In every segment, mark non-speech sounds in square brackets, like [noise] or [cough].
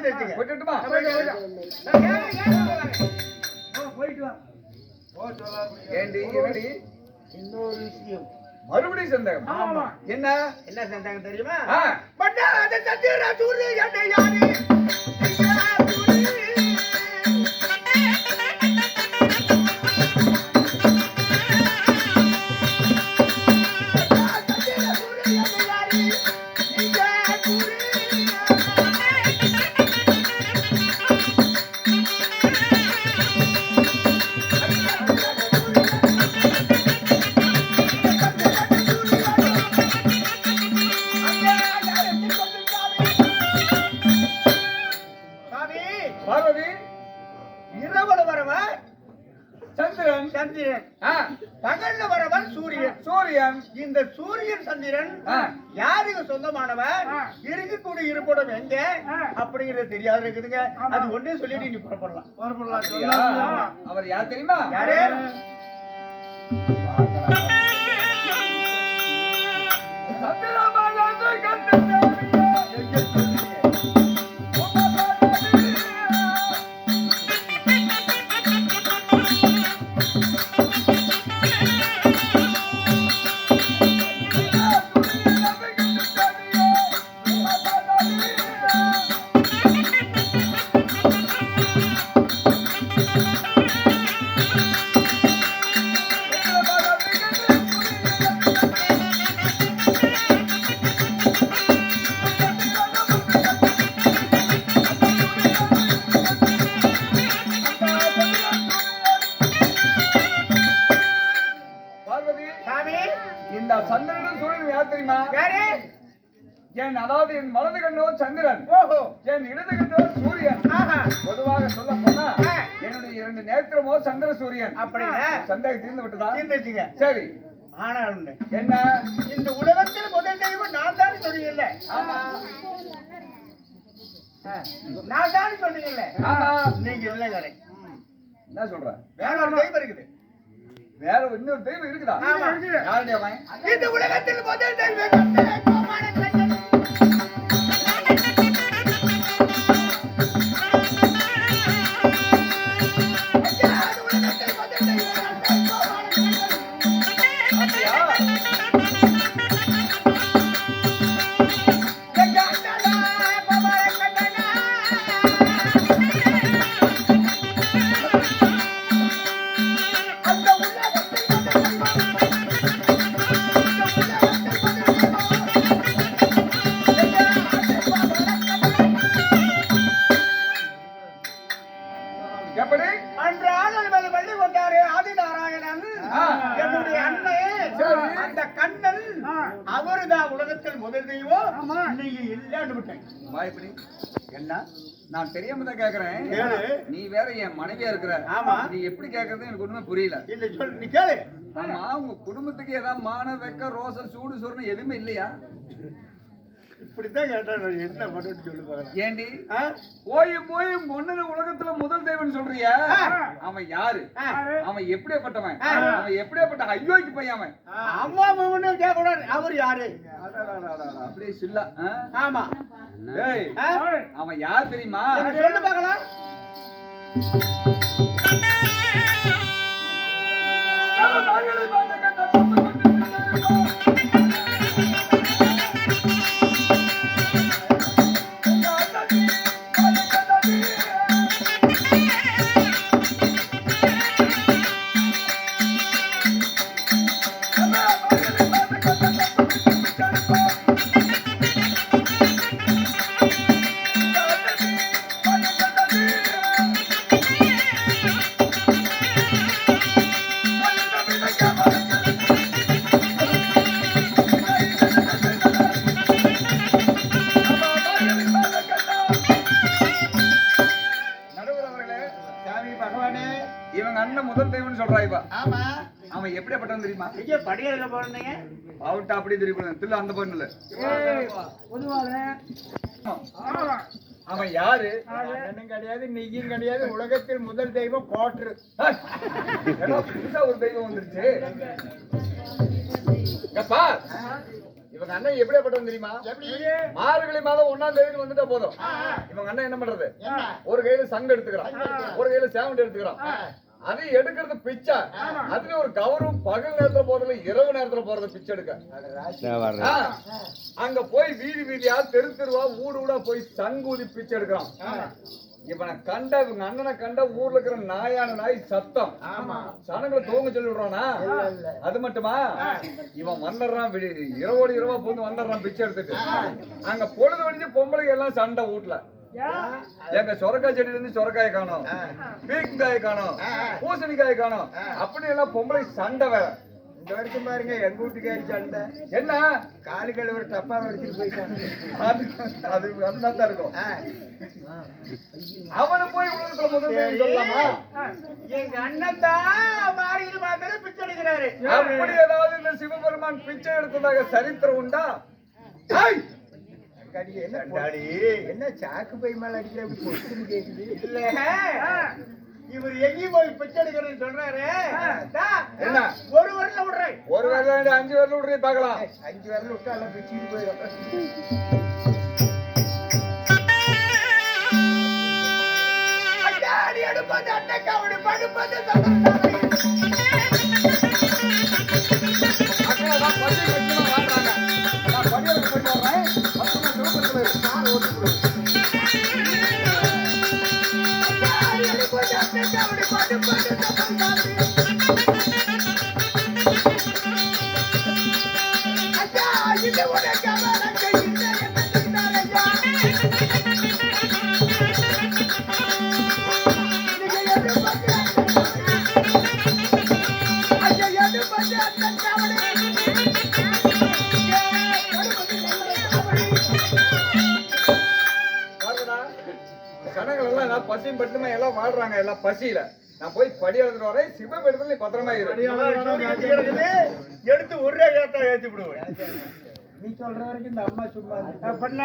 விட்டுட்டுமா ஏண்டி என்னடி? இன்னொரு விஷயம். மறுபடியும் சந்தேகம். ஆமா. என்ன? என்ன செஞ்சாங்க தெரியுமா? ஆ. பட்டாத சத்திர சூரிய யாரு? அப்படியா? அவர் யார் தெரியுமா யாரு தீர்ந்து விட்டதா? தீர்ந்துச்சுங்க சரி. ஆனா ஒண்ணு என்ன? இந்த உலகத்தில் முதல் தெய்வம் நான் தான் சொன்னீங்கல்ல? நான் தான் சொன்னீங்கல்ல? நீங்க இல்லை கடை என்ன சொல்ற? வேற ஒரு தெய்வம் இருக்குது. வேற இன்னொரு தெய்வம் இருக்குதா. யாருடைய இந்த உலகத்தில் முதல் தெய்வம் முதல் தெய்வம்? நீங்க இல்லைன்னு விட்டேன். வாய்ப்படி என்ன? நான் தெரியாம தான் கேக்குறேன். கேளு. நீ வேற என் மனைவியா இருக்கிற. ஆமா. நீ எப்படி கேக்குறது எனக்கு ஒண்ணுமே புரியல. இல்ல சொல் நீ கேளு. ஆமா உங்க குடும்பத்துக்கு ஏதாவது மான வெக்க ரோசம் சூடு சொரணம் எதுவுமே இல்லையா? இப்படித்தான் கேட்டேன் நான் என்ன பண்ணுன்னு சொல்லு பாக்கலாம் ஏண்டி? போய் போய் முன்னது உலகத்துல முதல் தேவன் சொல்றிய. அவன் யாரு. அவன் எப்படியாப்பட்டவன். அவன் எப்படியாப்பட்ட ஐயோக்கு பையன் அவன்? அம்மா முன்னு கேட்கக்கூடாது. அவர் யாரு? அப்படியே சில்லா? ஆமா. ஏய்? அவன் யார் தெரியுமா? சொல்லு பார்க்கலாம். நடுவர் அவுட்டா அப்படி தெரியும் தில்ல அந்த பொண்ணுல. அவன் யாரு? அண்ணனும் கிடையாது நீயும் கிடையாது உலகத்தில் முதல் தெய்வம் கோட்ரு புதுசா ஒரு தெய்வம் வந்துருச்சு? எப்பா இவங்க அண்ணன் எப்படியாப்பட்டவன் தெரியுமா? மார்கழி மாதம் ஒண்ணாம் தேதி வந்துட்டா போதும். இவங்க அண்ணன் என்ன பண்றது? ஒரு கையில சங்கு எடுத்துக்கிறான். ஒரு கையில சேவண்ட் எடுத்துக்கிறான். அது எடுக்கிறது பிச்சை. அதுல ஒரு கௌரவம் பகல் நேரத்துல போறது இரவு நேரத்துல போறது பிச்சை எடுக்க. அங்க போய் வீதி வீதியா தெரு தெருவா ஊடு ஊடா போய் சங்கூதி பிச்சை எடுக்கிறான். இவனை கண்ட இவங்க அண்ணனை கண்ட ஊர்ல இருக்கிற நாயான நாய் சத்தம். சனங்களை தூங்க சொல்லி விடுறானா அது மட்டுமா? இவன் வந்துடுறான் விடி இரவோடு இரவா போந்து வந்துடுறான் பிச்சை எடுத்துட்டு. அங்க பொழுது வடிஞ்சு பொம்பளைங்க எல்லாம் சண்டை வீட்டுல எங்க சொரக்காய் செடியில இருந்து சொரக்காயை காணோம். பீக்கங்காயை காணோம். பூசணிக்காயை காணோம். அப்படி எல்லாம் பொம்பளை சண்டை வேற. இந்த வரைக்கும் பாருங்க எங்க வீட்டுக்காரி சண்டை என்ன? காலு கழுவுற டப்பா வடிச்சிட்டு போயிட்டாங்க. அது அது தான் இருக்கும். அவனை போய் உலகத்துல முதல் தேதி சொல்லலாமா? எங்க அண்ணன் தான் மாறியில் மாத்திரம் பிச்சை எடுக்கிறாரு. அப்படி ஏதாவது இந்த சிவபெருமான் பிச்சை எடுத்ததாக சரித்திரம் உண்டா! கடி என்ன என்ன சாக்கு பை மேல அடிக்கிற அப்படி கேக்குது? இல்ல. இவர் எங்கேயும் போய் பிச்சை எடுக்கிறேன்னு சொல்றாரு? ஒரு வரல விடுறேன். ஒரு வரல அஞ்சு வரல விடுறீ பார்க்கலாம். அஞ்சு வரல விட்டா எல்லாம் பிச்சுட்டு போயிடும். படுப்பது அக்கா எல்லாம் பசியில. நான் போய் படி எழுதுட்டு வரேன் சிவபெருமான் நீ பத்திரமா எடுத்து ஒரே ஏத்தா ஏத்தி விடுவேன். நீ சொல்ற வரைக்கும் இந்த அம்மா சும்மா. பண்ண.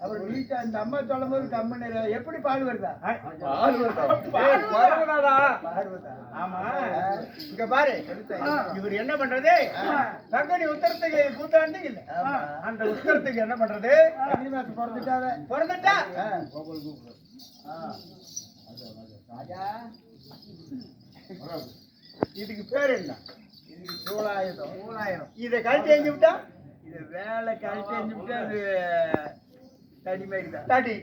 அப்புறம் வீட்டை அந்த அம்மா சொல்லும் போது கம்மன் எப்படி பால் வருதா? பால் வருதா? ஆமா. இங்க பாரு. இவர் என்ன பண்றது? தங்கனி உத்தரத்துக்கு கூத்தாண்டு இல்ல. அந்த உத்தரத்துக்கு என்ன பண்றது? பிறந்துட்டாத பிறந்துட்டா? ராஜா இதுக்கு பேர் என்ன? இதுக்கு சூழாயுதம். சூழாயிரம் இதை கழட்டி எஞ்சு விட்டா? இது வேலை கழட்டி எஞ்சு விட்டா அது தடி மாதிரி தான் தடி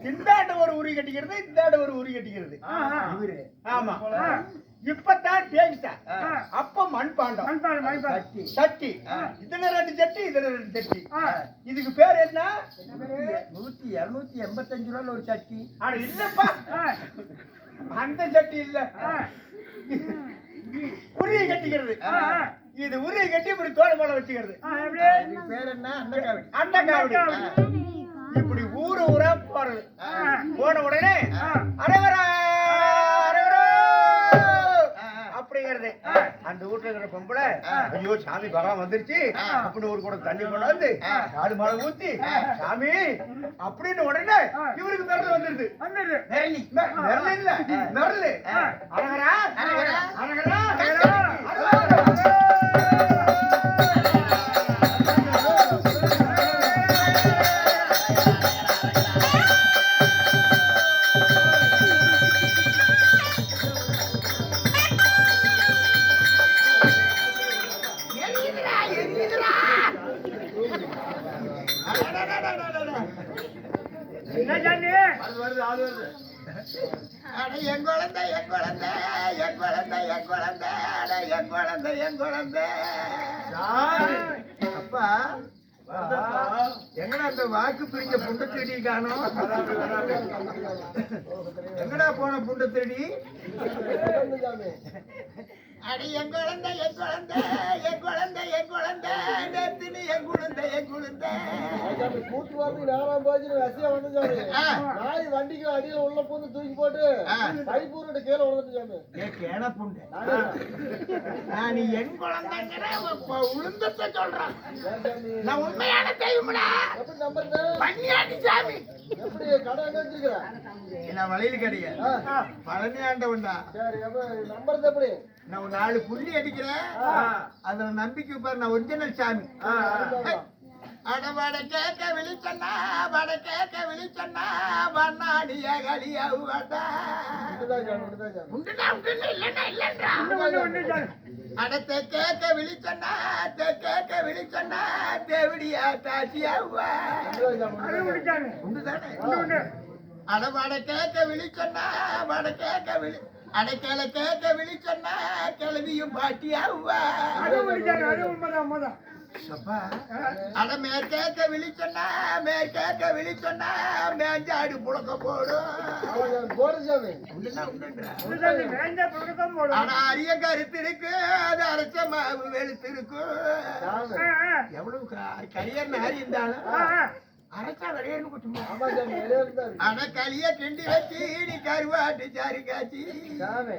இந்தாண்ட ஒரு உரி கட்டிக்கிறது இந்தாண்ட ஒரு உரி கட்டிக்கிறது. ஆமா. இப்பதான் தேங்கிட்டா அப்ப மண்பாண்டம். சட்டி. சட்டி. இதுல ரெண்டு சட்டி இதுல ரெண்டு சட்டி. இதுக்கு பேர் என்ன? நூத்தி இருநூத்தி எண்பத்தஞ்சு ரூபாய் ஒரு சட்டி. ஆனா இல்லப்பா. அந்த சட்டி இல்ல. உரிய கட்டிக்கிறது. இது உரிய கட்டி இப்படி தோட போல வச்சுக்கிறது. பேர் என்ன? அண்டக்காவடி. இப்படி ஊரு ஊரா போறது. போன உடனே அரவரா அந்த வீட்டுல இருக்கிற பொம்பளை ஐயோ சாமி பகவான் வந்துருச்சு. அப்படின்னு ஒரு கூட தண்ணி கொண்டாந்து நாலு மழை ஊத்தி சாமி அப்படின்னு உடனே இவருக்கு மிரள் வந்துருது. மிரளி இல்ல மிரள் அரகரா அரகரா அரகரா அட என் குழந்தை என் குழந்தை என் குழந்தை என் குழந்தை அட என் குழந்தை என் குழந்தை. அப்பா எங்கடா அந்த வாக்கு பிரிஞ்ச புண்ட திருடி காணோம்? எங்கடா போன புண்ட திருடி? அடி என் குழந்தை என் குழந்தை என் குழந்தை என் குழந்தை. நேத்துன்னு என் குழந்தை என் குழந்தை. சாமி, கூட்டு வரதுக்கு நேரம் போச்சு ரசியா வந்து சாமி. நாய் வண்டிக்கு அடியில உள்ள பூந்து தூக்கி போட்டு ஆ. கைப்பூரிட்டு கீழே விழுந்துட்டு சாமி ஏ கேன புண்டு நானே என் குழந்தைங்கிற உளுந்தத்தை சொல்றேன். நான் உண்மையான தெய்வம்டா. எப்படி நம்புறது? பன்னியாண்டி சாமி. எப்படி கடை எங்க வச்சிருக்கிற? நான் வழியில் கிடையாது. பழனி ஆண்டவன்டா சரி நம்புறது எப்படி? நான் நாலு புள்ளி அடிக்கிறேன். அதுல நம்பிக்கை பாரு நான் ஒரிஜினல் சாமி. அட வட கேட்க விழிச்சண்ணா வட கேட்க விழிச்சண்ணா பண்ணாடிய இதுதான் சாமி உண்டுடா உண்டு இல்லன்னா இல்லன்றா. அடத்த கேட்க விழிச்சண்ணா தே கேட்க விழிச்சண்ணா தேவடியா தாசியாவா. உண்டுதானே அட வட கேட்க விழிச்சண்ணா வட கேட்க விழி அடைக்கல கேட்க விழிச்சண்ணா கிளவியும் பாட்டியாவா அப்பா அட மேற்கேக்க விழிச்சண்ணா மேற்கேக்க விழிச்சண்ணா மேஞ்சாடு புழக்க போடும். ஆனா அரிய கருத்து இருக்கு அது அரைச்ச மாவு வெளுத்து இருக்கு. சாமி எவ்வளவு கரியர் நாரி இருந்தாலும். அரைச்சா விளையாடு இருக்கு. ஆனா களிய கிண்டி வச்சு நீ கருவாட்டு சாரி காய்ச்சி. சாமி.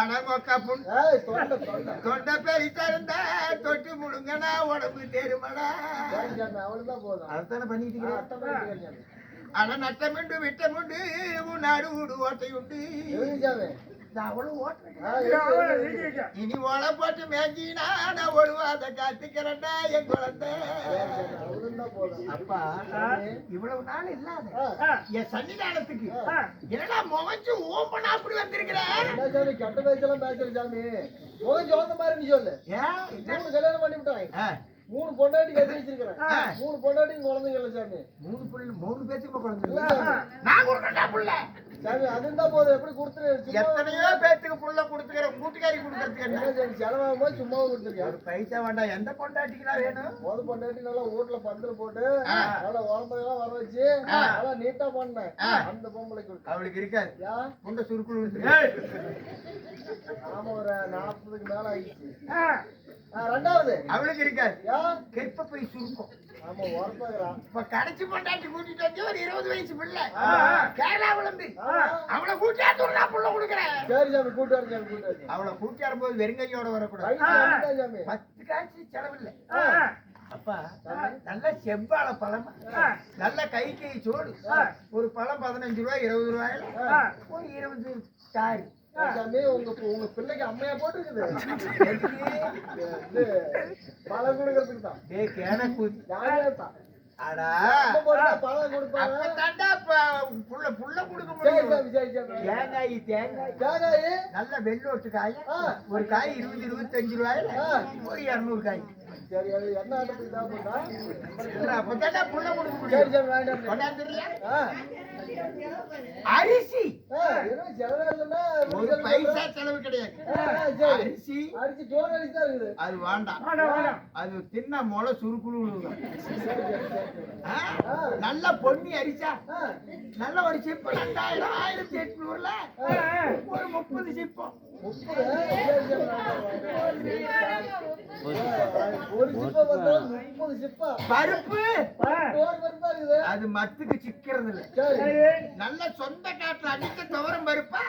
ஆனா மொக்க புண் ஏய் தொண்டை தொண்டை. தொண்டை பெருசா இருந்தா தொட்டு முழுங்கனா உடம்பு தேருமடா. அவ்வளவுதான் போதும். அதைத்தானே பண்ணிட்டு ஆனா நட்டமுண்டு விட்டமுண்டு உன்னாடு ஊடு ஓட்டை உண்டு. இனி ஓலை போட்டு மேஞ்சினா நான் ஒழுவாத காத்துக்கிறேன்டா என் குழந்தை. அப்பா. இவ்வளவு நாள் இல்லாத என் சன்னிதானத்துக்கு என்னடா முகஞ்சு ஓப்பனா அப்படி வந்திருக்கிற? என்ன சாமி கெட்ட பேச்செல்லாம் பேசுற சாமி? முகம் ஜோந்த மாதிரி நீ சொல்லு. ஏன் மூணு கல்யாணம் பண்ணி விட்டாங்க மூணு பொண்டாட்டி கட்டி வச்சிருக்கிறேன். மூணு பொண்டாட்டி குழந்தைங்க இல்ல சாமி. மூணு புள்ள மூணு பேத்துக்கு இல்ல. குழந்தை சாமி. நான் கொடுக்கட்டா புள்ள. அது இருந்தா போதும். எப்படி கொடுத்துரு? எத்தனையோ பேத்துக்கு புள்ள கொடுத்துக்கிற கூட்டுக்காரி கொடுக்கறதுக்கு என்ன? செலவாகும் போது சும்மா கொடுத்துருக்கேன் ஒரு பைசா வேண்டாம். எந்த பொண்டாட்டிக்கு வேணும்? முத பொண்டாட்டி நல்லா வீட்டுல பந்தல் போட்டு. நல்லா உடம்பெல்லாம் வர வச்சு. நல்லா நீட்டா பண்ணேன். அந்த பொம்பளைக்கு அவளுக்கு இருக்காது. யா? புண்ட சுருக்குள் ஆமா ஒரு நாற்பதுக்கு மேல ஆயிடுச்சு. ரெண்டாவது. அவளுக்கு இருக்காது. கெப்ப போய் சுருக்கும் இப்ப கடைசி பொண்டாட்டி கூட்டிட்டு வந்து ஒரு இருபது வயசு பிள்ளை. கேரளாவுல இருந்து அவளை கூட்டியாத்து விடுறா புள்ள கொடுக்குறேன். சரி சாமி கூட்டு வர சாமி அவளை கூட்டி வரும்போது வெறுங்கையோட வரக்கூடாது. பத்து காசு செலவில்லை. அப்பா நல்ல செவ்வாழை பழம்? நல்ல கை கை சோடு ஒரு பழம் பதினஞ்சு ரூபாய் இருபது ரூபாயில ஒரு இருபது தாரி உங்க உங்க பிள்ளைக்கு அம்மையா போட்டுருக்குது. [laughs] பழம் கொடுக்கறதுக்கு தான். கேனக்கூதி யாரே தான். நல்ல வெள்ளோட்டு காய். ஒரு காய் இருபது இருபத்தஞ்சு ரூபாயில. ஒரு இரநூறு காய். சரி அது என்ன ஆட்டத்துக்கு தான் போட்டா அப்பதான்டா புள்ள கொடுக்க முடியும். அரிசி. ஒரு பைசா. செலவு கிடையாது. அரிசி. அரிசி ஜோர் அரிசி தான் இருக்குது. அது வேண்டாம். அது தின்ன முளை சுருக்குழு? நல்ல பொன்னி அரிசா நல்ல ஒரு சிப்பு ரெண்டாயிரம் ஆயிரத்தி எட்நூறுல? ஒரு முப்பது சிப்பம் பருப்பு. டோர் பருப்பா இருக்குது. அது மத்துக்கு சிக்கிறது இல்ல நல்ல சொந்த காட்டுல அடிச்ச துவரம் பருப்பா?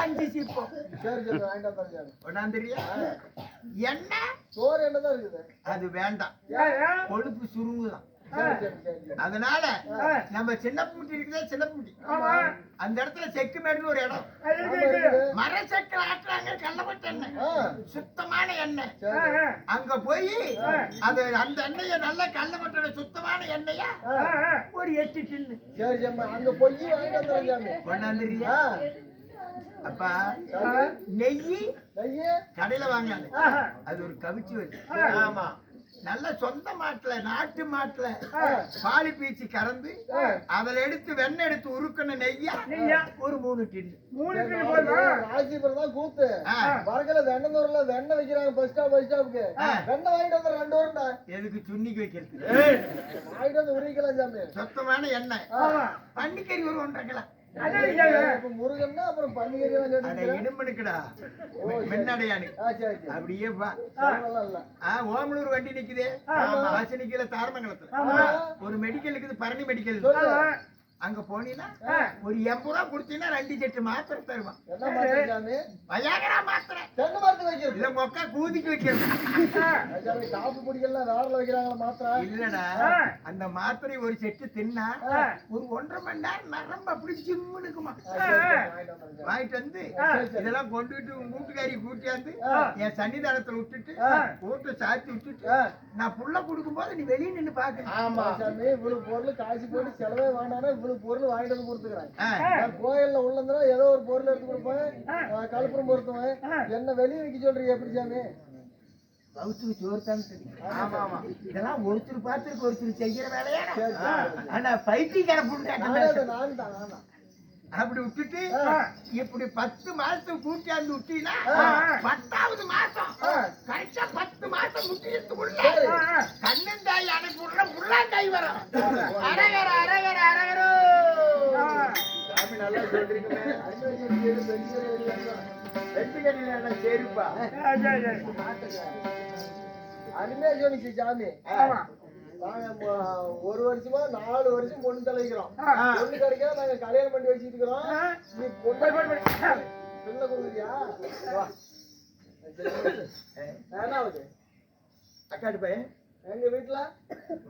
அஞ்சு சிப்பம் சரி சரி வேண்டாம் தான் சாமி கொண்டாந்துறியா? எண்ணெய் சோறு என்ன தான் இருக்குது. அது வேண்டாம். கொழுப்பு சுருங்குதான். சரி சரி சரி அதனால நம்ம சின்னப்பூட்டி இருக்குதே சின்னப்பூட்டி அந்த இடத்துல செக்கு மேடுன்னு ஒரு இடம். மர செக்கில் ஆட்டுறாங்க கள்ளப்பட்ட எண்ணெய். சுத்தமான எண்ணெய். அங்க போய் அது அந்த எண்ணெய நல்ல கள்ளப்பட்ட சுத்தமான எண்ணெயா? ஒரு எட்டு டின்னு சரி அங்க போய் கொண்டாந்துறியா அப்பா நெய் நெய்யு. கடையில வாங்காது அது ஒரு கவிச்சு வச்சு. ஆமா. நல்ல சொந்த மாட்டுல நாட்டு மாட்டுல பாலி பீச்சி கறந்து அதுல எடுத்து வெண்ணெய் எடுத்து உருக்கின நெய்யா ஒரு மூணு டின்னு ராசிபுரம் தான் கூத்து. வரகல வெண்ணந்தூர்ல வெண்ணெய் வைக்கிறாங்க பஸ் ஸ்டாப் பஸ் ஸ்டாப்புக்கு. வெண்ணெய் வாங்கிட்டு வந்து ரெண்டு வரும்டா எதுக்கு சுன்னிக்கு வைக்கிறது? வாங்கிட்டு வந்து உரிக்கலாம் சாமி. சுத்தமான எண்ணெய். பன்னிக்கறி ஒரு ஒன்றரை கிலோ. முருகன்னா அப்புறம். இடுமனுக்குடா மின்னடையானு. அப்படியே ஓமலூர் வண்டி நிக்குதே. நிக்கல தாரமங்கலத்துல. ஒரு மெடிக்கல் இருக்குது பரணி மெடிக்கல். அங்க போனீங்கன்னா ஒரு எண்பது ரூபா கொடுத்தீங்கன்னா ரெண்டு செட்டு மாத்திரை தருவான்? வயாகரா மாத்திரை தென்னை மரத்து வைக்கிறது. இல்ல மொக்கா கூதிக்கு வைக்கிறது காப்பு பொடிகள்லாம் வேறல வைக்கிறாங்களா மாத்திரை? இல்லடா அந்த மாத்திரை ஒரு செட்டு தின்னா ஒரு ஒன்றரை மணி நேரம் நரம்பு அப்படி சரி, வாங்கிட்டு வந்து இதெல்லாம் கொண்டுட்டு உங்க வீட்டுக்காரி கூட்டியாந்து. என் சன்னிதானத்துல விட்டுட்டு ஆ. வீட்டை சாத்தி விட்டுட்டு. நான் புள்ள கொடுக்கும்போது நீ வெளியே நின்னு பாக்கணும் ஆமா சாமி இவ்வளவு பொருள் காசு போட்டு செலவே வேண்டாம்னா இவ்வளவு பொருள் வாங்கிட்டு வந்து கொடுத்துக்கிறேன் கோயில்ல உள்ளதுனா ஏதோ ஒரு பொருள் எடுத்து கொடுப்பேன். நான் கழுப்புறம் பொருத்துவேன். என்ன வெளிய வைக்க சொல்றீங்க எப்படி சாமி? சோறு தான் தெரியும். ஆமா ஆமா. இதெல்லாம் ஒருத்தர் பார்த்துருக்கு ஒருத்தர் செய்யற வேலையா. ஆனா பைத்தியக்கார தான், நான் தான், நான் தான். அப்படி விட்டுட்டு இப்படி பத்து மாசத்துக்கு கூட்டியாந்து விட்டீங்கன்னா. பத்தாவது மாசம். கரெக்டா பத்து மாசம் முட்டியத்துக்குள்ள. கண்ணந்தாய் அனுப்பி விடுற முள்ளாண்டாய் வரும் அரகர அரகர அரகரோ. சாமி நல்லா கடையில சரிப்பா. அருமையா சொன்னிச்சு சாமி. நாங்க ஒரு வருஷமா நாலு வருஷம் பொண்ணு தலைக்கிறோம் பொண்ணு கிடைக்க நாங்க கல்யாணம் பண்ணி வச்சுட்டு இருக்கிறோம் நீ பொண்ணு பிள்ளை கொடுக்குறியா? வா. ஏனாவது அக்காடு பையன். எங்க வீட்டுல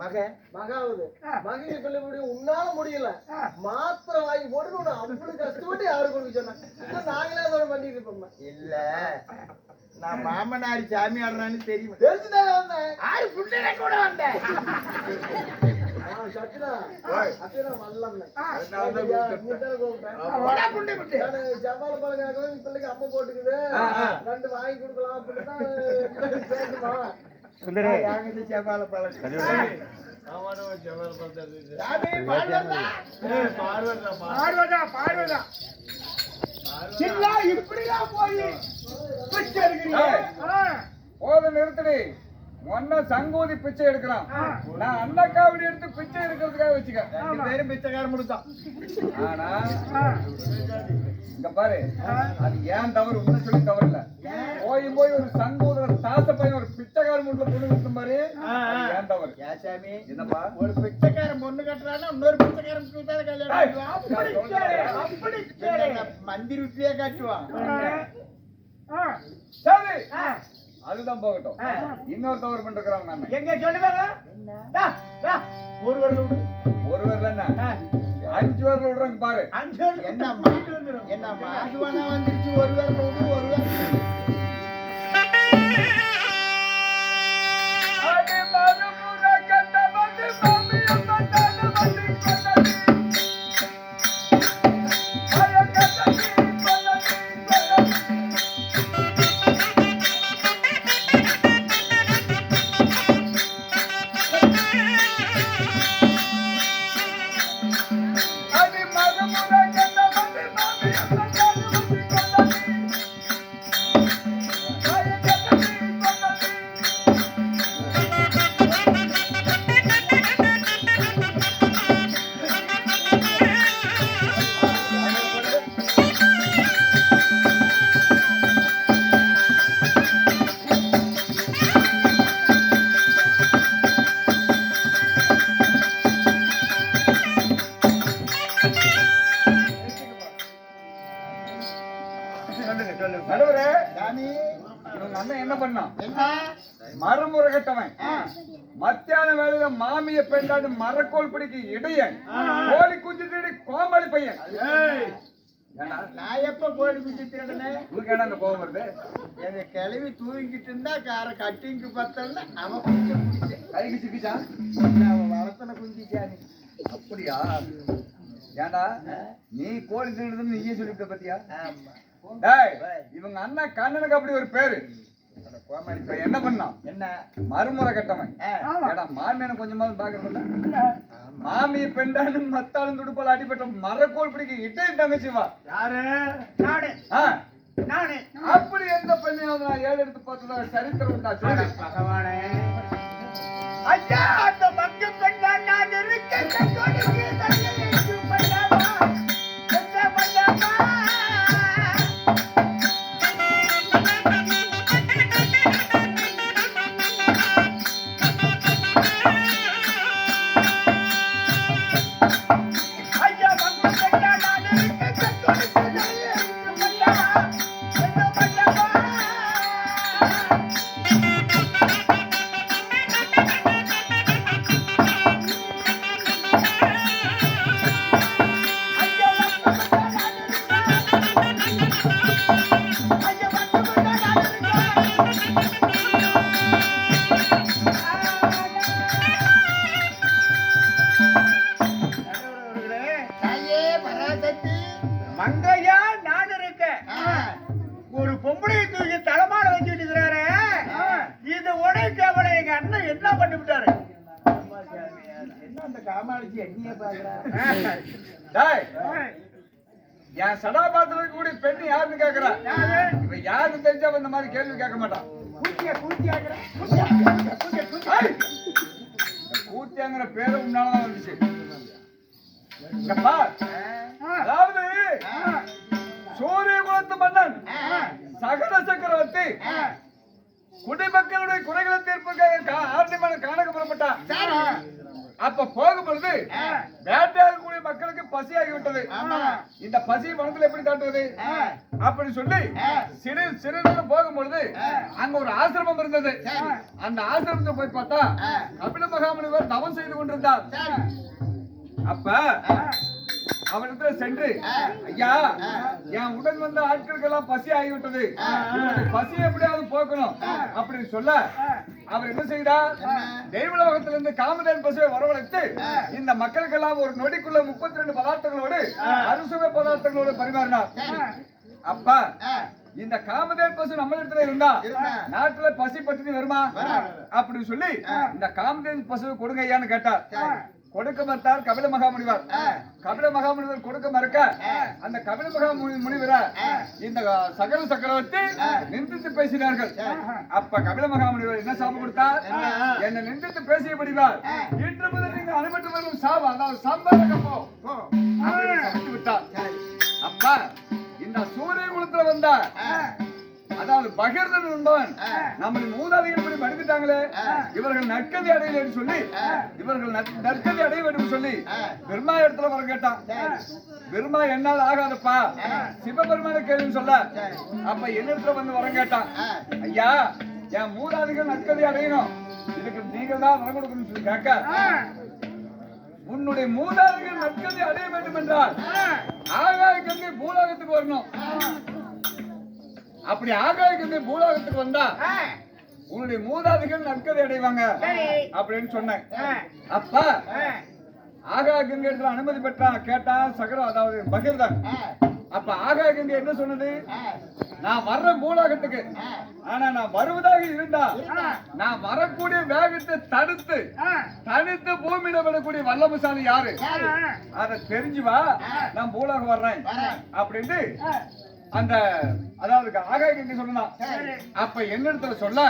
மகன் மகாவது மகன் பிள்ளை முடியும் உன்னால முடியல. மாத்திரை வாங்கி போட்டு அவ்வளவு கஷ்டப்பட்டு யாரு கொடுக்க இல்ல நாங்களே அதோட பண்ணிட்டு இருப்போம் இல்ல. நான் மாமனாரி சாமி ஆடுறான்னு தெரியும். தெரிஞ்சுதானே வந்தேன். ஆறு புள்ளை கூட வந்தேன். ரெண்டு வாங்கி கொடுக்கலாம் அப்படின்னு [laughs] செவ்வாழை பழம். சாமி, பார்வதா? சில்லா, இப்படியா போய் பிச்சை எடுக்கிறீங்க? போதும் நிறுத்தடி. ஒன்ன சங்கூதி பிச்சை எடுக்கிறான். நான் அன்னக்காவடி எடுத்து பிச்சை எடுக்கிறதுக்காக வச்சுக்க பேரும் பிச்சைக்காரன் முடிச்சான் ஆனா இங்க பாரு. அது ஏன் தவறு? உன்ன சொல்லி தவறு இல்ல. போய் போய் ஒரு சங்கூதர தாச பையன் ஒரு பிச்சைக்கார முட்ல பொண்ணு கொடுத்த மாதிரி ஏன் தவறு? சாமி என்னப்பா? ஒரு பிச்சைக்காரன் பொண்ணு கட்டுறான்னா இன்னொரு பிச்சைக்காரன் கூட்டால கல்யாணம். மந்திரி விட்டியே காட்டுவான் சரி. அதுதான் போகட்டும். இன்னொரு தவறு பண்ணிருக்கிறாங்க நான். எங்க சொல்லுவாங்க? டா, டா, ஒரு வருடம். விடு. ஒரு வரல என்ன? அஞ்சு வரல விடுறாங்க பாரு. அஞ்சு வருடம் என்னம்மா? என்னம்மா? அது வேணா வந்துருச்சு ஒரு வருடம் விடு, ஒரு பெண்டாடு மரக்கோல் பிடிக்கு இடையன் கோழி குஞ்சு திருடி கோமாளி பையன். நான் எப்ப கோழி குஞ்சு திருடனே? உனக்கு ஏடா அந்த கோபம் வருது? எங்க கிளவி தூங்கிட்டு இருந்தா கார கட்டிங்கு பத்தல அவன் குஞ்சு குடிச்சேன் கைக்கு சிக்கிச்சா அவன் வளர்த்தன குஞ்சு சாமி அப்படியா? ஏண்டா? நீ கோழி திருடுதுன்னு நீயே சொல்லிட்ட பத்தியா? இவங்க அண்ணன் கண்ணனுக்கு அப்படி ஒரு பேரு. கோமாளி இப்ப என்ன பண்ணான் என்ன? மறுமுறை கட்டவன். ஏடா மாமியான கொஞ்சமாவது பாக்குறதில்ல மாமிய பெண்டாடு மத்தாளும் துடுப்பால் அடிபட்ட மரக்கோல் பிடிக்க இட்டையும் தங்கச்சி வா. யாரு? நானு. ஆ, நானு. அப்படி எந்த பெண்ணையாவது நான் ஏழு எடுத்து பார்த்ததா? சரித்திரம் உண்டா? சொல்லு. பகவானே. ஐயா அந்த மக்கு பெண்ணா நான் இருக்க என் சடாபாத்துல இருக்கக்கூடிய பெண் யாருன்னு கேக்குறா? இவன் யாருன்னு தெரிஞ்சா இந்த மாதிரி கேள்வி கேட்க மாட்டான் கூத்தியாங்கிற பேரு முன்னாலதான் வந்துச்சு. அதாவது சூரிய குலத்து மன்னன் சகல சக்கரவர்த்தி குடிமக்களுடைய குறைகளை தீர்ப்புக்காக ஆர்டிமான காணக்க புறப்பட்டான் அப்ப போகும் பொழுது வேட்டையாடக்கூடிய மக்களுக்கு பசியாகி விட்டது. இந்த பசி மனதில் எப்படி காட்டுவது அப்படி சொல்லி சிறு சிறிது போகும் பொழுது அங்க ஒரு ஆசிரமம் இருந்தது. அந்த ஆசிரமத்தை போய் பார்த்தா கபில மகாமுனிவர் தவம் செய்து கொண்டிருந்தார். அப்ப அவனிடத்துல சென்று ஐயா என் உடன் வந்த ஆட்களுக்கு எல்லாம் பசி ஆகிவிட்டது. பசி எப்படியாவது போக்கணும். அப்படின்னு சொல்ல அவர் என்ன செய்தார் தெய்வலோகத்திலிருந்து காமதேன் பசுவை வரவழைத்து இந்த மக்களுக்கெல்லாம் ஒரு நொடிக்குள்ள முப்பத்தி ரெண்டு பதார்த்தங்களோடு அறுசுவை பதார்த்தங்களோடு பரிமாறினார். அப்ப இந்த காமதேன் பசு நம்ம இடத்துல இருந்தா நாட்டுல பசி பட்டினி வருமா? அப்படின்னு சொல்லி இந்த காமதேன் பசுவை கொடுங்க ஐயான்னு கேட்டார். கொடுக்க மறுத்தார் கபில மகாமுனிவர். கபில மகாமுனிவர் கொடுக்க மறுக்க அந்த கபில மகாமுனி முனிவரை இந்த சகல சக்கரவர்த்தி நிந்தித்து பேசினார்கள். அப்ப கபில மகாமுனிவர் என்ன சாபம் கொடுத்தார்? என்ன? நிந்தித்து பேசியபடிவார் இன்று முதல் நீங்க அனுமதி வரும் சாபம் அதாவது சாம்பார் போ. அப்படின்னு சமைத்து விட்டார் அப்ப இந்த சூரிய குலத்துல வந்த அதாவது பகிர்தன் என்பவன். நம்முடைய மூதாதைகள் இப்படி மடிந்துட்டாங்களே இவர்கள் நற்கதி அடையலன்னு சொல்லி இவர்கள் நற்- நற்கதி அடைய வேண்டும் சொல்லி பெருமா இடத்துல வர கேட்டான். பெருமா என்னால் ஆகாதப்பா. சிவபெருமான கேள்வின்னு சொல்ல. அப்ப என்னிடத்துல வந்து வரம் கேட்டான். ஐயா என் மூதாதைகள் நற்கதி அடையணும். இதுக்கு நீங்கள் தான் வரம் கொடுக்கணும்னு சொல்லி கேட்க. உன்னுடைய மூதாதைகள் நற்கதி அடைய வேண்டும் என்றால் ஆகாய கங்கை பூலோகத்துக்கு வரணும். அப்படி ஆகாய கங்கை பூலோகத்துக்கு வந்தா உன்னுடைய மூதாதைகள் நற்கதி அடைவாங்க அப்படின்னு சொன்னேன். அப்ப ஆகாய கங்கை அனுமதி பெற்றான் கேட்டான் சகரம் அதாவது பகிர்தான் அப்ப ஆகாய கங்கை என்ன சொன்னது? நான் வர்ற பூலோகத்துக்கு. ஆனா நான் வருவதாக இருந்தா நான் வரக்கூடிய வேகத்தை தடுத்து தடுத்து பூமியில விடக்கூடிய வல்லமசாலி யாரு? அத தெரிஞ்சு வா நான் பூலோகம் வர்றேன். அப்படின்ட்டு அந்த அதாவது ஆகாய கங்கை சொன்னான் அப்ப என்னிடத்துல சொல்ல?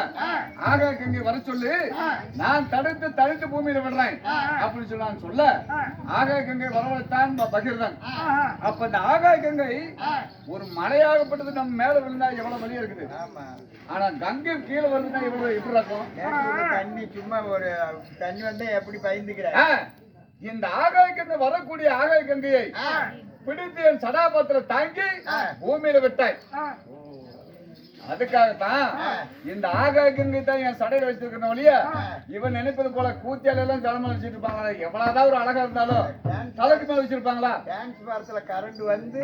ஆகாய கங்கை வர சொல்லு. நான் தடுத்து தடுத்து பூமியில விடுறேன். அப்படின்னு சொன்னான் சொல்ல ஆகாய கங்கை வரவழைத்தான் பகிர்தான். அப்ப இந்த ஆகாய கங்கை ஒரு மலையாகப்பட்டது நம்ம மேல விழுந்தா எவ்வளவு வழியா இருக்குது? ஆனா கங்கை கீழே வருதுன்னா எவ்வளவு எப்படி இருக்கும்? தண்ணி சும்மா ஒரு தண்ணி வந்தா எப்படி பயந்துக்கிற? ஆ, இந்த ஆகாய கங்கை வரக்கூடிய ஆகாய கங்கையை பிடித்து என் சடாபத்துல தாங்கி பூமியில விட்டாய். அதுக்காகத்தான் இந்த ஆகாய கங்கை தான் என் சடையில வச்சிருக்கிற வழிய இவன் நினைப்பது போல கூத்தியால எல்லாம் தலைமையில வச்சிட்டு இருப்பாங்களா எவ்வளவுதான் ஒரு அழகா இருந்தாலும் தலைக்கு மேல வச்சிருப்பாங்களா? டான்ஸ் பாரத்துல கரண்ட் வந்து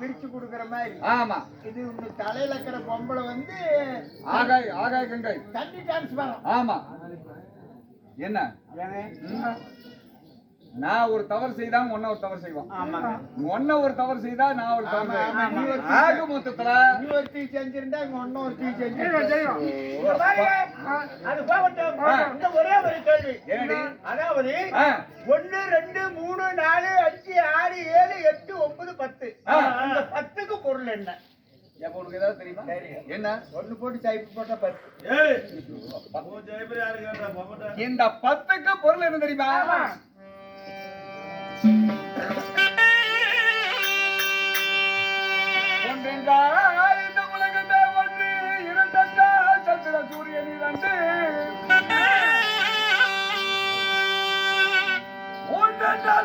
பிரிச்சு கொடுக்கற மாதிரி. ஆமா. இது உங்க தலையில இருக்கிற பொம்பளை வந்து ஆகாய ஆகாய கங்கை தண்ணி டான்ஸ் ஆமா. என்ன? நான் ஒரு தவறு செய்தா உன்ன ஒரு தவறு செய்வான். உன்ன ஒரு தவறு செய்தா நான் ஒரு தவறு ஆக மொத்தத்துல. நீ ஒரு தீ செஞ்சிருந்தா இங்க ஒன்னும் ஒரு தீ செஞ்சிருந்தா ஒரே ஒரு கேள்வி? அதாவது ஒண்ணு ரெண்டு மூணு நாலு அஞ்சு ஆறு ஏழு எட்டு ஒன்பது பத்து. ஆ. இந்த பத்துக்கு பொருள் என்ன? உனக்கு ஏதாவது தெரியுமா? என்ன? ஒண்ணு போட்டு டைப் போட்டா பத்து. இந்த பத்துக்கு பொருள் என்ன தெரியுமா?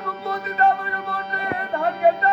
மும்மூர்த்தி தாமரைகள் மூன்று, நான்கென்றால் நான்கு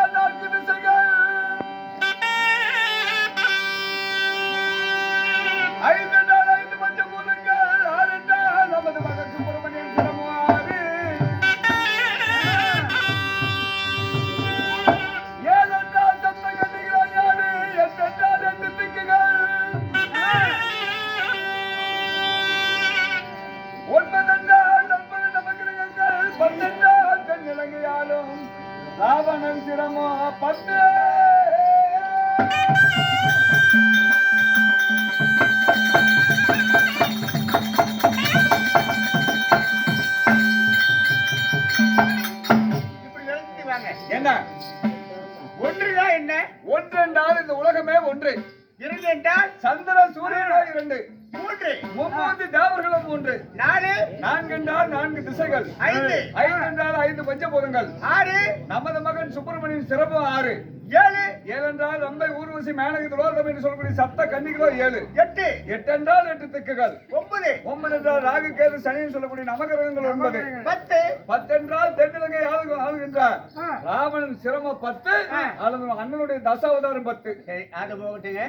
ஐந்து. என்றால் ஐந்து பஞ்சபூதங்கள் ஆறு. நமது மகன் சுப்பிரமணியன் சிறப்பு ஆறு. ஏழு. ஏழு என்றால் ரம்பை ஊர்வசி மேனகி துரோதம் என்று சொல்லக்கூடிய சப்த கன்னிகளோ ஏழு. எட்டு. எட்டு என்றால் எட்டு திக்குகள். ஒன்பது. ஒன்பது என்றால் ராகு கேது சனின்னு சொல்லக்கூடிய நவகிரகங்கள் ஒன்பது. பத்து. பத்து என்றால் தென்னிலங்கை ஆளு ஆளுகின்றார் ராவணன் சிரமம் பத்து அல்லது அண்ணனுடைய தசாவதாரம் பத்து. அது போகட்டுங்க.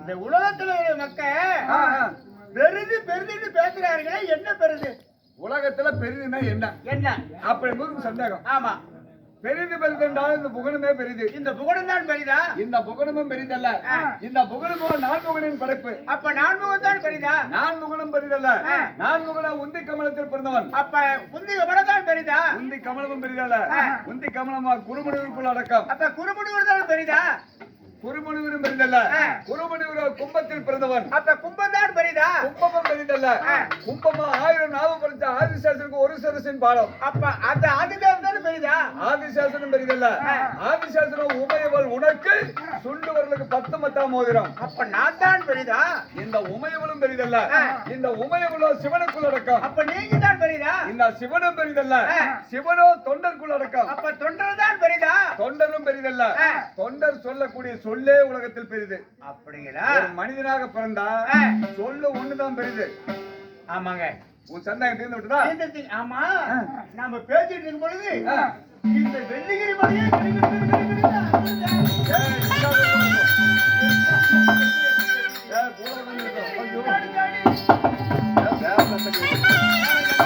இந்த உலகத்துல உள்ள மக்கள். பெருது பெருதுன்னு பேசுறாருங்களே என்ன பெருது? உலகத்துல பெரிதுன்னா என்ன? என்ன? அப்படி சந்தேகம். ஆமா. பெரிது பெரிது என்றால் இந்த புகழமே பெரிது. இந்த புகழும் தான் பெரிதா? இந்த புகழமும் பெரிதல்ல. இந்த புகழமும் நான் புகழின் படைப்பு. அப்ப நான்முகம் தான் பெரிதா? நான் முகனும் பெரிதல்ல. நான் முகனும் உந்தி கமலத்தில் பிறந்தவன். அப்ப குந்தி கமலம் தான் பெரிதா? உந்தி கமலமும் பெரிதல்ல. உந்தி கமலமா குருமணிவிற்குள் அடக்கம். அப்ப குறுமுடிவர் தான் பெரிதா? குருமணிவரும் பெரிதல்ல. குருமணிவர கும்பத்தில் பிறந்தவன். அப்ப கும்பம் தான் கும்பமும் பெரிதல்ல கும்பமா ஆயிரம் நாவு பறிச்ச ஆதிசேஷனுக்கு ஒரு சரசின் பாடம். அப்ப அந்த ஆதிதேவன் ஆதிசேஷனும் பெரிதல்ல. ஆதிசேஷனும் உமையவள் உனக்கு சுண்டுவர்களுக்கு பத்து மத்தாம் மோதிரம். அப்ப நான் தான் பெரிதா? இந்த உமையவளும் பெரிதல்ல. இந்த உமையவளோ சிவனுக்குள் அடக்கம். அப்ப நீங்க தான் பெரிதா? இந்த சிவனும் பெரிதல்ல. சிவனோ தொண்டருக்குள் அடக்கம். அப்ப தொண்டர் தான் பெரிதா? தொண்டரும் பெரிதல்ல. தொண்டர் சொல்லக்கூடிய சொல்லே உலகத்தில் பெரிது. அப்படிங்களா? மனிதனாக பிறந்தா. சொல்லு ஒண்ணுதான் பெரிது. ஆமாங்க. உன் சந்தானம் தீர்ந்து விட்டதா? ஆமா. நாம பேசிட்டு இருக்கும் பொழுது இந்த வெள்ளிகிரி மலையே கிடைக்கிறது